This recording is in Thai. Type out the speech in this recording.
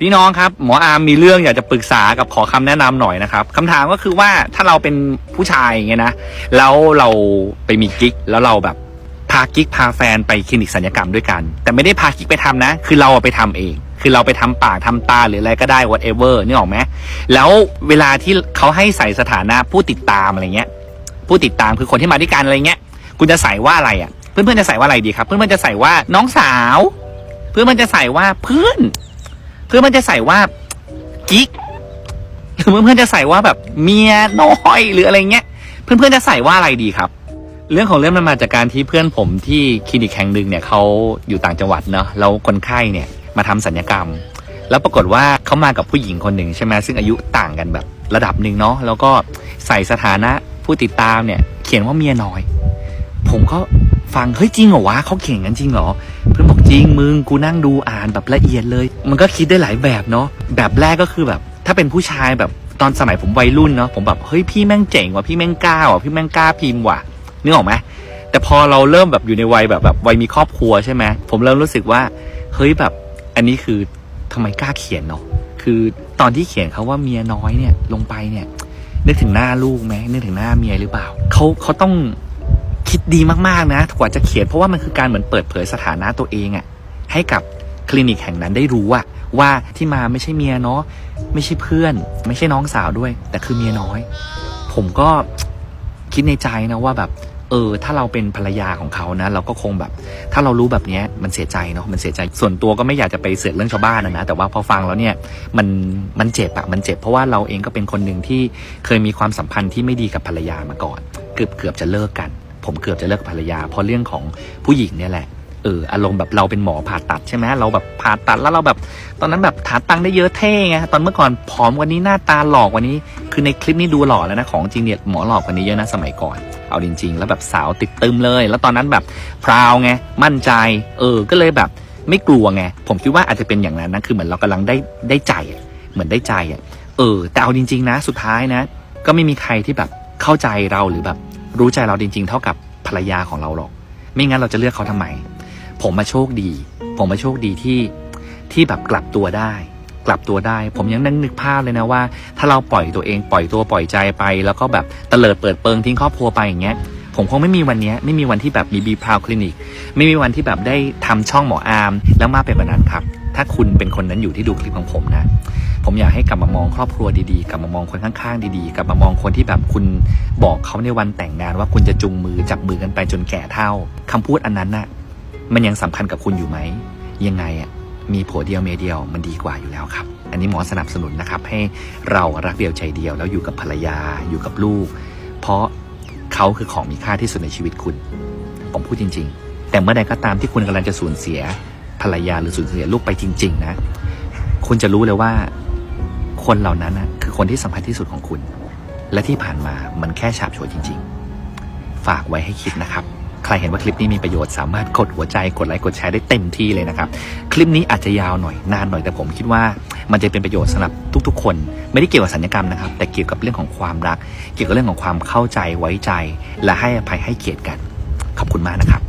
พี่น้องครับหมออาร์มมีเรื่องอยากจะปรึกษากับขอคำแนะนำหน่อยนะครับคำถามก็คือว่าถ้าเราเป็นผู้ชายอย่างเงี้ยนะแล้วเราไปมีกิ๊กแล้วเราแบบพากิ๊กพาแฟนไปคลินิกศัลยกรรมด้วยกัน แต่ไม่ได้พากิ๊กไปทำนะ คือเราไปทำเอง คือเราไปทำปากทำตาหรืออะไรก็ได้ whatever นี่ออกไหมแล้วเวลาที่เขาให้ใส่สถานะผู้ติดตามอะไรเงี้ย ผู้ติดตามคือคนที่มาด้วยกันอะไรเงี้ย คุณจะใส่ว่าอะไรอะ เพื่อนๆจะใส่ว่าอะไรดีครับ เพื่อนๆจะใส่ว่าน้องสาว เพื่อนมันจะใส่ว่าเพื่อน เพื่อนมันจะใส่ว่ากิ๊กหรือเพื่อนๆจะใส่ว่าแบบเมียน้อยหรืออะไรเงี้ย เพื่อนๆจะใส่ว่าอะไรดีครับ เรื่องของเรื่องมันมาจากการที่เพื่อนผมที่คลินิกแห่งหนึ่งเนี่ยเขาอยู่ต่างจังหวัดเนาะแล้วคนไข้เนี่ยมาทำสัญญกรรม แล้วปรากฏว่าเขามากับผู้หญิงคนหนึ่งใช่ไหมซึ่งอายุต่างกันแบบระดับหนึ่งเนาะแล้วก็ใส่สถานะผู้ติดตามเนี่ย เขียนว่าเมียน้อย ผมก็ฟังเฮ้ยจริงเหรอวะเขาเขียนกันจริงเหรอ จริงมึงกูนั่งดูอ่านแบบละเอียดเลย มันก็คิดได้หลายแบบเนาะแบบแรกก็คือแบบ ถ้าเป็นผู้ชายแบบตอนสมัยผมวัยรุ่นเนาะผมแบบเฮ้ยพี่แม่งเจ๋งว่ะพี่แม่งกล้าว่ะพี่แม่งกล้าพิมพ์ว่ะนึกออกไหมแต่พอเราเริ่มแบบอยู่ในวัยแบบแบบวัยมีครอบครัวใช่ไหมผมเริ่มรู้สึกว่าเฮ้ยแบบอันนี้คือทำไมกล้าเขียนเนาะคือตอนที่เขียนเขาว่าเมียน้อยเนี่ยลงไปเนี่ยนึกถึงหน้าลูกไหมนึกถึงหน้าเมียหรือเปล่าเขาเขาต้อง คิดดีมากๆนะกว่าจะเขียนเพราะว่ามันคือการเหมือนเปิดเผยสถานะตัวเองอะให้กับคลินิกแห่งนั้นได้รู้อะว่าที่มาไม่ใช่เมียเนาะไม่ใช่เพื่อน ไม่ใช่น้องสาวด้วย แต่คือเมียน้อย ผมก็คิดในใจนะว่าแบบ เออ ถ้าเราเป็นภรรยาของเขานะ เราก็คงแบบ ถ้าเรารู้แบบนี้มันเสียใจเนาะมันเสียใจส่วนตัวก็ไม่อยากจะไปเสือกเรื่องชาวบ้านนะนะแต่ว่าพอฟังแล้วเนี่ยมันมันเจ็บอะมันเจ็บเพราะว่าเราเองก็เป็นคนหนึ่งที่เคยมีความสัมพันธ์ที่ไม่ดีกับภรรยามาก่อน เกือบเกือบจะเลิกกัน ผมเกือบจะเลิกกับภรรยา เพราะเรื่องของผู้หญิงเนี่ยแหละเอออารมณ์แบบเราเป็นหมอผ่าตัดใช่ไหมเราแบบผ่าตัดแล้วเราแบบ ตอนนั้นแบบฐานตังได้เยอะเท่ไงตอนเมื่อก่อนผอมกวันนี้หน้าตาหลอกกวันนี้ คือในคลิปนี้ดูหล่อแล้วนะของจริงเนี่ยหมอหลอกกว่านี้เยอะนะสมัยก่อน เอาจริง ๆ แล้วแบบสาวติดตึมเลย แล้วตอนนั้นแบบพราวไงมั่นใจ เออ ก็เลยแบบไม่กลัวไงผมคิดว่าอาจจะเป็นอย่างนั้นนะคือเหมือนเรากำลังได้ได้ใจเหมือนได้ใจอะเออ แต่เอาจริง ๆ นะ สุดท้ายนะ ก็ไม่มีใครที่แบบเข้าใจเราหรือแบบ รู้ใจเราจริง ๆ เท่ากับภรรยาของเราหรอก ไม่งั้นเราจะเลือกเขาทำไม ผมมาโชคดี ผมมาโชคดีที่ที่แบบกลับตัวได้ กลับตัวได้ ผมยังนั่งนึกภาพเลยนะว่า ถ้าเราปล่อยตัวเองปล่อยตัวปล่อยใจไป แล้วก็แบบเตลิดเปิดเปิงทิ้งครอบครัวไปอย่างเงี้ยผมคงไม่มีวันนี้ไม่มีวันที่แบบมีบีพราวคลินิก ไม่มีวันที่แบบได้ทำช่องหมออาร์มแล้วมากไปกว่านั้นครับ ถ้าคุณเป็นคนนั้นอยู่ที่ดูคลิปของผมนะ ผมอยากให้กลับมามองครอบครัวดีๆ กลับมามองคนข้างๆ ดีๆ กลับมามองคนที่แบบคุณบอกเขาในวันแต่งงานว่าคุณจะจุงมือจับมือกันไปจนแก่เท่าคำพูดอันนั้นน่ะมันยังสำคัญกับคุณอยู่ไหม ยังไงอะมีผัวเดียวเมียเดียวมันดีกว่าอยู่แล้วครับ อันนี้หมอสนับสนุนนะครับ ให้เรารักเดียวใจเดียวแล้วอยู่กับภรรยาอยู่กับลูก เพราะเขาคือของมีค่าที่สุดในชีวิตคุณ ผมพูดจริง ๆ แต่เมื่อใดก็ตามที่คุณกำลังจะสูญเสีย ภรรยาหรือสูญเสียลูกไปจริง ๆ นะ คุณจะรู้เลยว่า คนเหล่านั้นนะคือคนที่สำคัญที่สุดของคุณ และที่ผ่านมามันแค่ฉาบฉวยจริง ๆ ฝากไว้ให้คิดนะครับ ใครเห็นว่าคลิปนี้มีประโยชน์สามารถกดหัวใจกดไลค์กดแชร์ได้เต็มที่เลยนะครับ คลิปนี้อาจจะยาวหน่อยนานหน่อยแต่ผมคิดว่ามันจะเป็นประโยชน์สำหรับทุก ๆ คน ไม่ได้เกี่ยวกับสัญญกรรมนะครับ แต่เกี่ยวกับเรื่องของความรัก เกี่ยวกับเรื่องของความเข้าใจไว้ใจ และให้อภัยให้เกียรติกัน ขอบคุณมากนะครับ